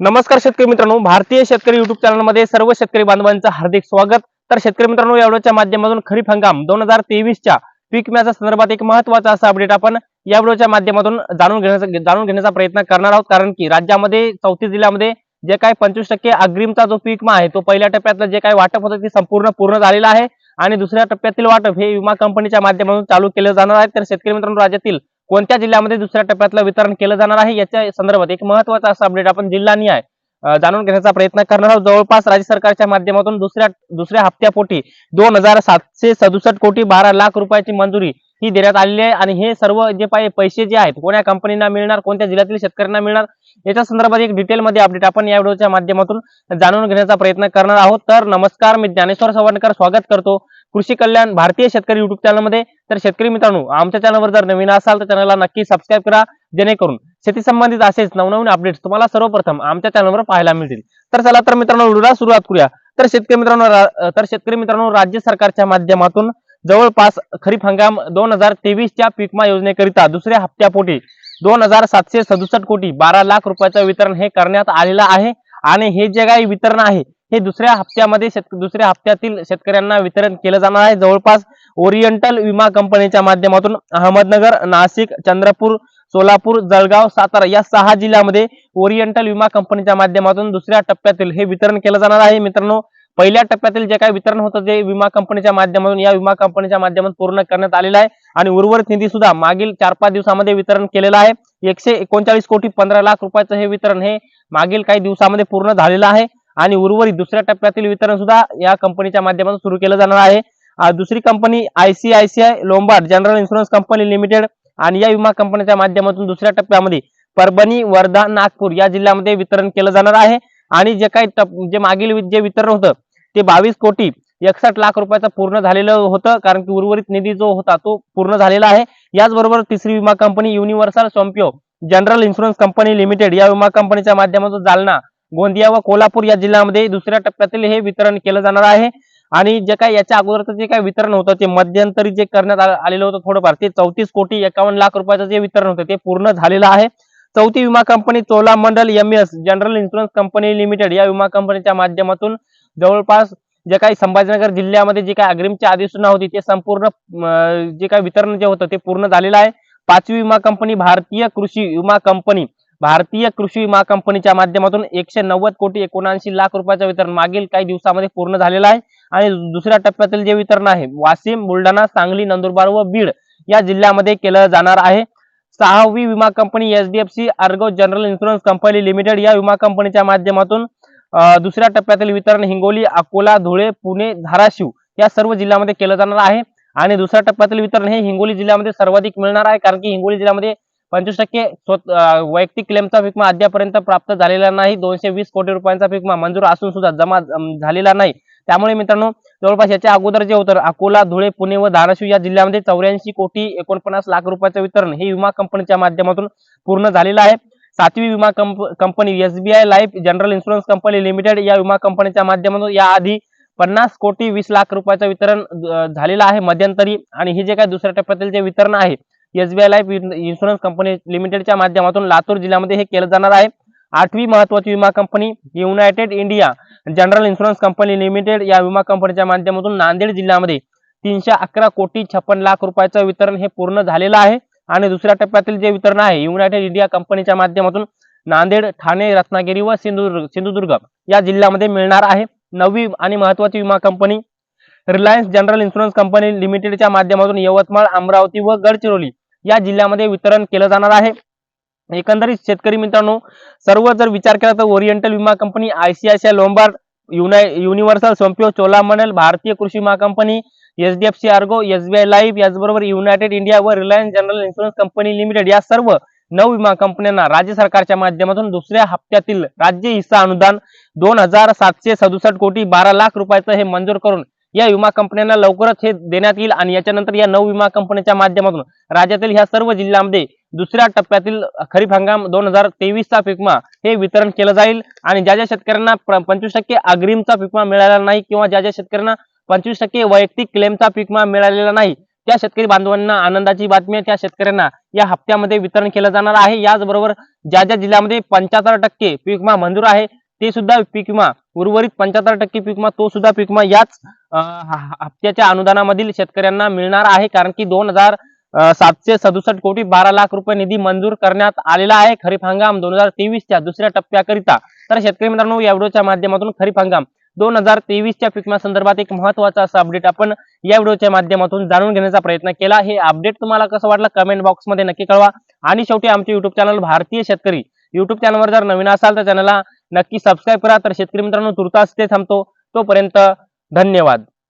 नमस्कार शेतकरी मित्रांनो भारतीय शेतकरी युट्यूब चॅनलमध्ये सर्व शेतकरी बांधवांचं हार्दिक स्वागत. तर शेतकरी मित्रांनो या माध्यमातून खरीप हंगाम दोन हजार तेवीसच्या पीक विम्याच्या संदर्भात एक महत्त्वाचा असा अपडेट आपण या व्हिडिओच्या माध्यमातून जाणून घेण्याचा जाणून घेण्याचा प्रयत्न करणार आहोत. कारण की राज्यामध्ये चौतीस जिल्ह्यामध्ये जे काही पंचवीस टक्के अग्रिमचा जो पीक विमा आहे तो पहिल्या टप्प्यातलं जे काही वाटप होतं ते संपूर्ण पूर्ण झालेलं आहे. आणि दुसऱ्या टप्प्यातील वाटप हे विमा कंपनीच्या माध्यमातून चालू केलं जाणार आहे. तर शेतकरी मित्रांनो राज्यातील कोणत्या जिल्ह्यामध्ये दुसऱ्या टप्प्यातलं वितरण केलं जाणार आहे याच्या संदर्भात एक महत्त्वाचा असा अपडेट आपण जिल्हानिहाय आहे. जाणून घेण्याचा प्रयत्न करणार आहोत. जवळपास राज्य सरकारच्या माध्यमातून दुसऱ्या दुसऱ्या हप्त्यापोटी दोन हजार सातशे सदुसष्ट कोटी बारा लाख रुपयाची मंजुरी ही देण्यात आलेली आहे आणि हे सर्व जे पाय पैसे जे आहेत कोण्या कंपनीना मिळणार कोणत्या जिल्ह्यातील शेतकऱ्यांना मिळणार याच्या संदर्भात एक डिटेलमध्ये अपडेट आपण या व्हिडिओच्या माध्यमातून जाणून घेण्याचा प्रयत्न करणार आहोत. तर नमस्कार मी ज्ञानेश्वर सवणकर. स्वागत करतो. कृषी कल्याण भारतीय शेतकरी युट्यूब चॅनलमध्ये तर शेतकरी मित्रांनो आमच्या चॅनलवर जर नवीन असाल तर चॅनलला नक्की सबस्क्राईब करा जेणेकरून शेती संबंधित असेच नवनवीन अपडेट्स तुम्हाला सर्वप्रथम आमच्या चॅनलवर पाहायला मिळतील. तर चला तर मित्रांनो व्हिडिओला सुरुवात करूया. तर शेतकरी मित्रांनो तर शेतकरी मित्रांनो राज्य सरकारच्या माध्यमातून जवळपास खरीप हंगाम दोन हजार तेवीसच्या पीकमा योजनेकरिता दुसऱ्या हप्त्यापोटी दोन हजार सातशे सदुसष्ट कोटी बारा लाख रुपयाचं वितरण हे करण्यात आलेलं आहे. आणि हे जे काही वितरण आहे हे दुसऱ्या हप्त्यामध्ये शेत दुसऱ्या हप्त्यातील शेतकऱ्यांना वितरण केलं जाणार आहे. जवळपास ओरिएंटल विमा कंपनीच्या माध्यमातून अहमदनगर नाशिक चंद्रपूर सोलापूर जळगाव सातारा या सहा जिल्ह्यामध्ये ओरिएंटल विमा कंपनीच्या माध्यमातून दुसऱ्या टप्प्यातील हे वितरण केलं जाणार आहे. मित्रांनो पहिल्या टप्प्यातील जे काही वितरण होतं ते विमा कंपनीच्या माध्यमातून या विमा कंपनीच्या माध्यमातून पूर्ण करण्यात आलेलं आहे. आणि उर्वरित निधी सुद्धा मागील चार पाच दिवसामध्ये वितरण केलेलं आहे. एकशे एकोणचाळीस कोटी पंधरा लाख रुपयाचं हे वितरण हे मागील काही दिवसामध्ये पूर्ण झालेलं आहे आणि उर्वरित दुसऱ्या टप्प्यातील वितरण सुद्धा या कंपनीच्या माध्यमातून सुरू केलं जाणार आहे. दुसरी company ICICI Lombard General Insurance Company Limited आणि या विमा कंपनीच्या माध्यमातून दुसऱ्या टप्प्यामध्ये परभणी वर्धा नागपूर या जिल्ह्यामध्ये वितरण केलं जाणार आहे. आणि जे काही टप- जे मागील जे वितरण होतं ते बावीस कोटी एकसठ लाख रुपयाचं पूर्ण झालेलं होतं. कारण की उर्वरित निधी जो होता तो पूर्ण झालेला आहे. याचबरोबर तिसरी विमा company Universal Sompo General Insurance Company Limited या विमा कंपनीच्या माध्यमातून जालना गोंदिया व कोल्हापूर या जिल्ह्यामध्ये दुसऱ्या टप्प्यातील हे वितरण केलं जाणार आहे. आणि जे काही याच्या अगोदरचं जे काय वितरण होतं ते मध्यंतरी जे करण्यात आलेलं होतं थोडंफार ते चौतीस कोटी एकावन्न लाख रुपयाचं जे वितरण होतं ते पूर्ण झालेलं आहे. चौथी विमा company Chola Mandal M S General Insurance Company Limited या विमा कंपनीच्या माध्यमातून जवळपास जे काही संभाजीनगर जिल्ह्यामध्ये जे काही अग्रिमची अधिसूचना होती ते संपूर्ण जे काही वितरण जे होतं ते पूर्ण झालेलं आहे. पाचवी विमा कंपनी भारतीय कृषी विमा कंपनी भारतीय कृषी विमा कंपनीच्या माध्यमातून एकशे नव्वद कोटी एकोणऐंशी लाख रुपयाचं वितरण मागील काही दिवसामध्ये पूर्ण झालेलं आहे. आणि दुसऱ्या टप्प्यातील जे वितरण आहे वाशिम बुलढाणा सांगली नंदुरबार व बीड या जिल्ह्यामध्ये केलं जाणार आहे. सहावी विमा company HDFC ERGO General Insurance Company Limited या विमा कंपनीच्या माध्यमातून दुसऱ्या टप्प्यातील वितरण हिंगोली अकोला धुळे पुणे धाराशिव या सर्व जिल्ह्यामध्ये केलं जाणार आहे. आणि दुसऱ्या टप्प्यातील वितरण हे हिंगोली जिल्ह्यामध्ये सर्वाधिक मिळणार आहे कारण की हिंगोली जिल्ह्यामध्ये पंचवीस टक्के वैयक्तिक क्लेमचा विमा अद्यापर्यंत प्राप्त झालेला नाही. दोनशे वीस कोटी रुपयांचा विमा मंजूर असून सुद्धा जमा झालेला नाही. त्यामुळे मित्रांनो जवळपास याच्या अगोदर जे होतं अकोला धुळे पुणे व धाराशिव या जिल्ह्यामध्ये चौऱ्याऐंशी कोटी एकोणपन्नास लाख रुपयाचं वितरण हे विमा कंपनीच्या माध्यमातून पूर्ण झालेलं आहे. सातवी विमा कंप- company SBI Life General Insurance Company Limited या विमा कंपनीच्या माध्यमातून याआधी पन्नास कोटी वीस लाख रुपयाचं वितरण झालेलं आहे मध्यंतरी. आणि हे जे काही दुसऱ्या टप्प्यातील जे वितरण आहे एसबीआय लाईफ इन्शुरन्स कंपनी लिमिटेडच्या माध्यमातून लातूर जिल्ह्यामध्ये हे केलं जाणार आहे. आठवी महत्वाची विमा company United India General Insurance Company Limited या विमा कंपनीच्या माध्यमातून नांदेड जिल्ह्यामध्ये तीनशे अकरा कोटी छप्पन लाख रुपयाचं वितरण हे पूर्ण झालेलं आहे. आणि दुसऱ्या टप्प्यातील जे वितरण आहे युनायटेड इंडिया कंपनीच्या माध्यमातून नांदेड ठाणे रत्नागिरी व सिंधुदुर्ग सिंधुदुर्ग या जिल्ह्यामध्ये मिळणार आहे. नववी आणि महत्वाची विमा company Reliance General Insurance Company लिमिटेडच्या माध्यमातून यवतमाळ अमरावती व गडचिरोली या जिल्ह्यामध्ये वितरण केलं जाणार आहे. एकंदरीत शेतकरी मित्रांनो सर्व जर विचार केला तर ओरिएंटल विमा कंपनी आयसीआयसीआय लोंबार्ड युनाय युनिव्हर्सल सोम्पिओ चोलामंडल भारतीय कृषी विमा company HDFC ERGO SBI Life याचबरोबर युनायटेड इंडिया व Reliance General Insurance Company Limited या सर्व नऊ विमा कंपन्यांना राज्य सरकारच्या माध्यमातून दुसऱ्या हप्त्यातील राज्य हिस्सा अनुदान दोन हजार सातशे सदुसष्ट कोटी बारा लाख रुपयाचं हे मंजूर करून या विमा कंपन्यांना लवकरच हे देण्यात येईल आणि याच्यानंतर या नऊ विमा कंपनीच्या माध्यमातून राज्यातील ह्या सर्व जिल्ह्यांमध्ये दुसऱ्या टप्प्यातील खरीप हंगाम दोन हजार तेवीसचा पिकमा हे वितरण केलं जाईल आणि ज्या ज्या शेतकऱ्यांना पंचवीस टक्के अग्रिमचा पिकमा मिळाला नाही किंवा ज्या ज्या शेतकऱ्यांना पंचवीस टक्के वैयक्तिक क्लेमचा पिकमा मिळालेला नाही त्या शेतकरी बांधवांना आनंदाची बातमी आहे त्या शेतकऱ्यांना या हप्त्यामध्ये वितरण केलं जाणार आहे. याचबरोबर ज्या ज्या जिल्ह्यामध्ये पंच्याहत्तर टक्के पीक विमा मंजूर आहे ते सुद्धा पीक विमा उर्वरित पंच्याहत्तर टक्के पीक विमा तो सुद्धा पीक विमा याच हप्त्याच्या अनुदानामधील शेतकऱ्यांना मिळणार आहे. कारण की दोन हजार सातशे सदुसष्ट कोटी बारा लाख रुपये निधी मंजूर करण्यात आलेला आहे. खरीप हंगाम दोन हजार तेवीसच्या दुसऱ्या टप्प्याकरिता. तर शेतकरी मित्रांनो या व्हिडिओच्या माध्यमातून खरीप हंगाम दोन हजार तेवीसच्या फिकम्या संदर्भात एक महत्त्वाचा असा अपडेट आपण या व्हिडिओच्या माध्यमातून जाणून घेण्याचा प्रयत्न केला. हे अपडेट तुम्हाला कसं वाटलं कमेंट बॉक्समध्ये नक्की कळवा. आणि शेवटी आमचे युट्यूब चॅनल भारतीय शेतकरी युट्यूब चॅनलवर जर नवीन असाल तर चॅनलला नक्की सबस्क्राईब करा. तर शेतकरी मित्रांनो तुर्तास ते थांबतो. तोपर्यंत धन्यवाद.